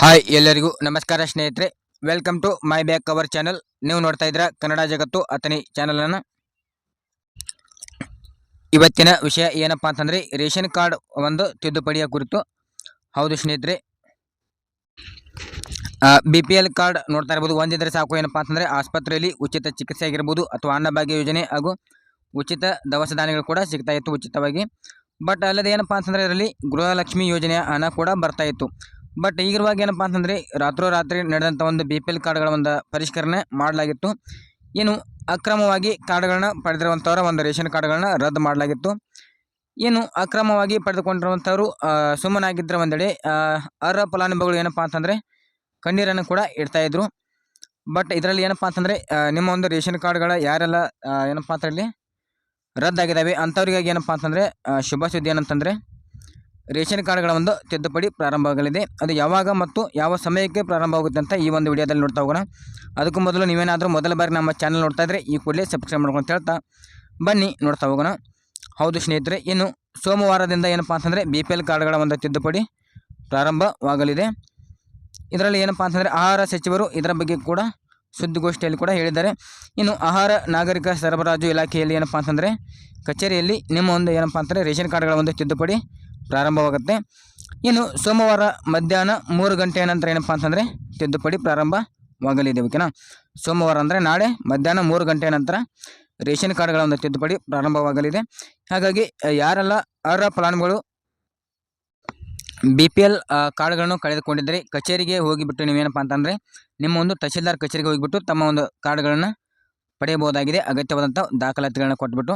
Hi ಎಲ್ಲರಿಗೂ ನಮಸ್ಕಾರ ಸ್ನೇಹಿತರೆ. Welcome to my back cover channel ನೀವು ನೋಡ್ತಾ ಇದ್ದೀರಾ ಕನ್ನಡ ಜಗತ್ತು ಅತನಿ ಚಾನಲನ್ನು ಇವತ್ತಿನ ವಿಷಯ ಏನಪ್ಪಾ ಅಂತಂದರೆ ರೇಷನ್ ಕಾರ್ಡ್ ಒಂದು ತಿದ್ದುಪಡಿಯ ಕುರಿತು. ಹೌದು ಸ್ನೇಹಿತರೆ. ಬಿ ಪಿ ಎಲ್ ಕಾರ್ಡ್ ನೋಡ್ತಾ ಇರ್ಬೋದು. ಒಂದಿದ್ರೆ ಸಾಕು ಏನಪ್ಪಾ ಅಂತಂದರೆ ಆಸ್ಪತ್ರೆಯಲ್ಲಿ ಉಚಿತ ಚಿಕಿತ್ಸೆ ಆಗಿರ್ಬೋದು ಅಥವಾ ಅನ್ನಭಾಗ್ಯ ಯೋಜನೆ ಹಾಗೂ ಉಚಿತ ದವಸ ಧಾನ್ಯಗಳು ಕೂಡ ಸಿಗ್ತಾ ಇತ್ತು ಉಚಿತವಾಗಿ. ಬಟ್ ಅಲ್ಲದೆ ಏನಪ್ಪಾ ಅಂತಂದರೆ ಇದರಲ್ಲಿ ಗೃಹಲಕ್ಷ್ಮಿ ಯೋಜನೆಯ ಹಣ ಕೂಡ ಬರ್ತಾ ಇತ್ತು. ಬಟ್ ಈಗಿರುವಾಗ ಏನಪ್ಪ ಅಂತಂದರೆ ರಾತ್ರೋರಾತ್ರಿ ನಡೆದಂಥ ಒಂದು ಬಿ ಪಿ ಎಲ್ ಕಾರ್ಡ್ಗಳ ಒಂದು ಪರಿಷ್ಕರಣೆ ಮಾಡಲಾಗಿತ್ತು. ಏನು ಅಕ್ರಮವಾಗಿ ಕಾರ್ಡ್ಗಳನ್ನ ಪಡೆದಿರುವಂಥವರ ಒಂದು ರೇಷನ್ ಕಾರ್ಡ್ಗಳನ್ನ ರದ್ದು ಮಾಡಲಾಗಿತ್ತು. ಏನು ಅಕ್ರಮವಾಗಿ ಪಡೆದುಕೊಂಡಿರುವಂಥವರು ಸುಮ್ಮನಾಗಿದ್ದರೆ ಒಂದೆಡೆ ಅರ್ಹ ಫಲಾನುಭವಿಗಳು ಏನಪ್ಪ ಅಂತಂದರೆ, ಕಣ್ಣೀರನ್ನು ಕೂಡ ಇಡ್ತಾ ಇದ್ರು. ಬಟ್ ಇದರಲ್ಲಿ ಏನಪ್ಪ ಅಂತಂದರೆ ನಿಮ್ಮ ಒಂದು ರೇಷನ್ ಕಾರ್ಡ್ಗಳ ಯಾರೆಲ್ಲ ಏನಪ್ಪಾ ಏನಪ್ಪ ಅಂತ ಹೇಳಿ ರದ್ದಾಗಿದ್ದಾವೆ ಅಂಥವ್ರಿಗಾಗಿ ಏನಪ್ಪ ಅಂತಂದರೆ ಶುಭ ಸುದ್ದಿ ಏನಂತಂದರೆ ರೇಷನ್ ಕಾರ್ಡ್ಗಳ ಒಂದು ತಿದ್ದುಪಡಿ ಪ್ರಾರಂಭವಾಗಲಿದೆ. ಅದು ಯಾವಾಗ ಮತ್ತು ಯಾವ ಸಮಯಕ್ಕೆ ಪ್ರಾರಂಭವಾಗುತ್ತೆ ಅಂತ ಈ ಒಂದು ವಿಡಿಯೋದಲ್ಲಿ ನೋಡ್ತಾ ಹೋಗೋಣ. ಅದಕ್ಕೂ ಮೊದಲು ನೀವೇನಾದರೂ ಮೊದಲ ಬಾರಿ ನಮ್ಮ ಚಾನಲ್ ನೋಡ್ತಾ ಇದ್ದರೆ ಈ ಕೂಡಲೇ ಸಬ್ಸ್ಕ್ರೈಬ್ ಮಾಡ್ಕೊಂಡು ಹೇಳ್ತಾ ಬನ್ನಿ, ನೋಡ್ತಾ ಹೋಗೋಣ. ಹೌದು ಸ್ನೇಹಿತರೆ, ಇನ್ನು ಸೋಮವಾರದಿಂದ ಏನಪ್ಪ ಅಂತಂದರೆ ಬಿ ಪಿ ಎಲ್ ಕಾರ್ಡ್ಗಳ ಒಂದು ತಿದ್ದುಪಡಿ ಪ್ರಾರಂಭವಾಗಲಿದೆ. ಇದರಲ್ಲಿ ಏನಪ್ಪ ಅಂತಂದರೆ ಆಹಾರ ಸಚಿವರು ಇದರ ಬಗ್ಗೆ ಕೂಡ ಸುದ್ದಿಗೋಷ್ಠಿಯಲ್ಲಿ ಕೂಡ ಹೇಳಿದ್ದಾರೆ. ಇನ್ನು ಆಹಾರ ನಾಗರಿಕ ಸರಬರಾಜು ಇಲಾಖೆಯಲ್ಲಿ ಏನಪ್ಪ ಅಂತಂದರೆ ಕಚೇರಿಯಲ್ಲಿ ನಿಮ್ಮ ಒಂದು ಏನಪ್ಪ ಅಂತಂದರೆ ರೇಷನ್ ಕಾರ್ಡ್ಗಳ ಒಂದು ತಿದ್ದುಪಡಿ ಪ್ರಾರಂಭವಾಗುತ್ತೆ. ಇನ್ನು ಸೋಮವಾರ ಮಧ್ಯಾಹ್ನ ಮೂರು ಗಂಟೆಯ ನಂತರ ಏನಪ್ಪ ಅಂತಂದರೆ ತಿದ್ದುಪಡಿ ಪ್ರಾರಂಭವಾಗಲಿದೆ ಓಕೆನಾ ಸೋಮವಾರ ಅಂದರೆ ನಾಳೆ ಮಧ್ಯಾಹ್ನ ಮೂರು ಗಂಟೆಯ ನಂತರ ರೇಷನ್ ಕಾರ್ಡ್ಗಳ ಒಂದು ತಿದ್ದುಪಡಿ ಪ್ರಾರಂಭವಾಗಲಿದೆ. ಹಾಗಾಗಿ ಯಾರೆಲ್ಲ ಅರ್ಹ ಫಲಾನುಭವಿಗಳು ಬಿ ಪಿ ಎಲ್ ಕಾರ್ಡ್ಗಳನ್ನು ಕಳೆದುಕೊಂಡಿದ್ದರೆ, ಕಚೇರಿಗೆ ಹೋಗಿಬಿಟ್ಟು ನೀವೇನಪ್ಪ ಅಂತಂದರೆ ನಿಮ್ಮ ಒಂದು ತಹಶೀಲ್ದಾರ್ ಕಚೇರಿಗೆ ಹೋಗಿಬಿಟ್ಟು ತಮ್ಮ ಒಂದು ಕಾರ್ಡ್ಗಳನ್ನು ಪಡೆಯಬಹುದಾಗಿದೆ, ಅಗತ್ಯವಾದಂಥ ದಾಖಲಾತಿಗಳನ್ನ ಕೊಟ್ಬಿಟ್ಟು.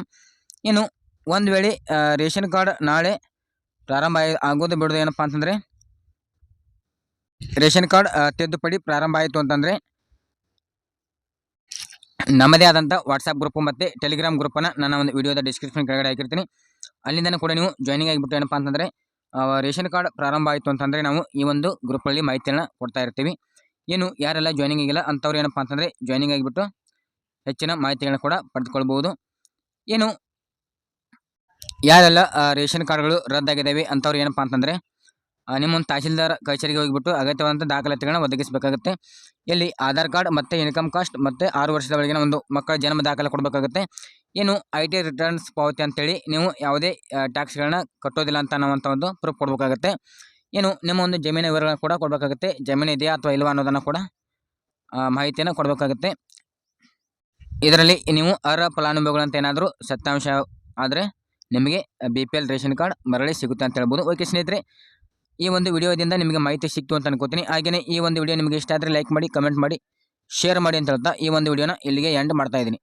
ಇನ್ನು, ಒಂದು ವೇಳೆ ರೇಷನ್ ಕಾರ್ಡ್ ನಾಳೆ ಪ್ರಾರಂಭ ಆಗಿ- ಆಗೋದು ಬಿಡೋದು ಏನಪ್ಪಾ ಅಂತಂದರೆ, ರೇಷನ್ ಕಾರ್ಡ್ ತಿದ್ದುಪಡಿ ಪ್ರಾರಂಭ ಆಯಿತು ಅಂತಂದರೆ, ನಮ್ಮದೇ ಆದಂಥ ವಾಟ್ಸಪ್ ಗ್ರೂಪು ಮತ್ತು ಟೆಲಿಗ್ರಾಮ್ ಗ್ರೂಪನ್ನು ನನ್ನ ಒಂದು ವಿಡಿಯೋದ ಡಿಸ್ಕ್ರಿಪ್ಷನ್ ಕೆಳಗಡೆ ಹಾಕಿರ್ತೀನಿ. ಅಲ್ಲಿಂದನೂ ಕೂಡ ನೀವು ಜಾಯ್ನಿಂಗ್ ಆಗಿಬಿಟ್ಟು ಏನಪ್ಪ ಅಂತಂದರೆ ರೇಷನ್ ಕಾರ್ಡ್ ಪ್ರಾರಂಭ ಆಯಿತು ಅಂತಂದರೆ ನಾವು ಈ ಒಂದು ಗ್ರೂಪಲ್ಲಿ ಮಾಹಿತಿಯನ್ನು ಕೊಡ್ತಾ ಇರ್ತೀವಿ. ಏನು, ಯಾರೆಲ್ಲ ಜಾಯ್ನಿಂಗ್ ಆಗಿಲ್ಲ ಅಂಥವ್ರು ಏನಪ್ಪ ಅಂತಂದರೆ ಜಾಯ್ನಿಂಗ್ ಆಗಿಬಿಟ್ಟು ಹೆಚ್ಚಿನ ಮಾಹಿತಿಗಳನ್ನ ಕೂಡ ಪಡೆದುಕೊಳ್ಬೋದು ಏನು ಯಾರೆಲ್ಲ ರೇಷನ್ ಕಾರ್ಡ್ಗಳು ರದ್ದಾಗಿದ್ದಾವೆ ಅಂಥವ್ರು ಏನಪ್ಪ ಅಂತಂದರೆ ನಿಮ್ಮೊಂದು ತಹಶೀಲ್ದಾರ್ ಕಚೇರಿಗೆ ಹೋಗಿಬಿಟ್ಟು ಅಗತ್ಯವಾದಂಥ ದಾಖಲಾತಿಗಳನ್ನ ಒದಗಿಸಬೇಕಾಗುತ್ತೆ. ಇಲ್ಲಿ ಆಧಾರ್ ಕಾರ್ಡ್ ಮತ್ತು ಇನ್ಕಮ್ ಕಾಸ್ಟ್ ಮತ್ತು ಆರು ವರ್ಷದ ಒಳಗಿನ ಒಂದು ಮಕ್ಕಳ ಜನ್ಮ ದಾಖಲೆ ಕೊಡಬೇಕಾಗುತ್ತೆ. ಏನು ಐ ಟಿ ರಿಟರ್ನ್ಸ್ ಪಾವತಿ ಅಂತೇಳಿ ನೀವು ಯಾವುದೇ ಟ್ಯಾಕ್ಸ್ಗಳನ್ನ ಕಟ್ಟೋದಿಲ್ಲ ಅಂತ ಅನ್ನೋವಂಥ ಒಂದು ಪ್ರೂಫ್ ಕೊಡಬೇಕಾಗುತ್ತೆ. ಏನು ನಿಮ್ಮ ಒಂದು ಜಮೀನು ವಿವರಗಳನ್ನ ಕೂಡ ಕೊಡಬೇಕಾಗುತ್ತೆ. ಜಮೀನು ಇದೆಯಾ ಅಥವಾ ಇಲ್ವಾ ಅನ್ನೋದನ್ನು ಕೂಡ ಮಾಹಿತಿಯನ್ನು ಕೊಡಬೇಕಾಗುತ್ತೆ. ಇದರಲ್ಲಿ ನೀವು ಅರ್ಹ ಫಲಾನುಭವಿಗಳಂತ ಏನಾದರೂ ಸತ್ಯಾಂಶ ಆದರೆ ನಿಮಗೆ B P L ration card ಮರಳಿ ಸಿಗುತ್ತೆ ಅಂತ ಹೇಳ್ಬೋದು. ಓಕೆ ಸ್ನೇಹಿತರೆ, ಈ ಒಂದು ವಿಡಿಯೋದಿಂದ ನಿಮಗೆ ಮಾಹಿತಿ ಸಿಕ್ತು ಅಂತ ಅನ್ಕೋತೀನಿ. ಹಾಗೆಯೇ ಈ ಒಂದು ವಿಡಿಯೋ ನಿಮಗೆ ಇಷ್ಟ ಆದರೆ ಲೈಕ್ ಮಾಡಿ ಕಮೆಂಟ್ ಮಾಡಿ ಶೇರ್ ಮಾಡಿ ಅಂತ ಹೇಳ್ತಾ ಈ ಒಂದು ವಿಡಿಯೋನ ಇಲ್ಲಿಗೆ ಎಂಡ್ ಮಾಡ್ತಾ ಇದ್ದೀನಿ.